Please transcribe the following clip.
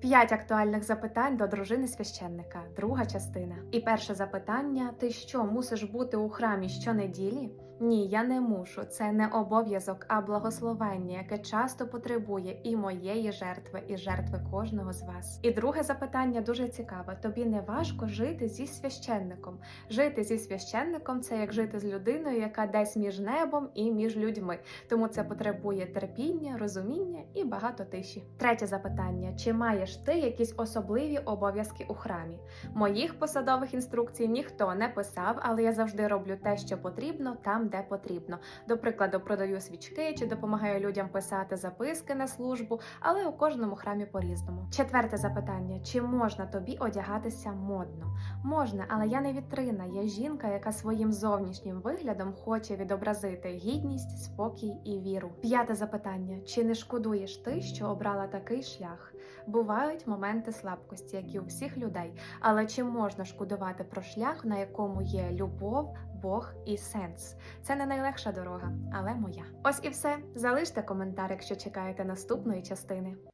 П'ять актуальних запитань до дружини священника. Друга частина. І перше запитання: ти що мусиш бути у храмі щонеділі? Ні, я не мушу. Це не обов'язок, а благословення, яке часто потребує і моєї жертви, і жертви кожного з вас. І друге запитання дуже цікаве. Тобі не важко жити зі священником. Жити зі священником це як жити з людиною, яка десь між небом і між людьми. Тому це потребує терпіння, розуміння і багато тиші. Третє запитання: чи маєш ти якісь особливі обов'язки у храмі? Моїх посадових інструкцій ніхто не писав, але я завжди роблю те, що потрібно, там, де потрібно. До прикладу, продаю свічки чи допомагаю людям писати записки на службу, але у кожному храмі по-різному. Четверте запитання: чи можна тобі одягатися модно? Можна, але я не вітрина. Я жінка, яка своїм зовнішнім виглядом хоче відобразити гідність, спокій і віру. П'яте запитання: чи не шкодуєш ти, що обрала такий шлях? Бувають моменти слабкості, як і у всіх людей, але чи можна шкодувати про шлях, на якому є любов, Бог і сенс? Це не найлегша дорога, але моя. Ось і все. Залиште коментар, якщо чекаєте наступної частини.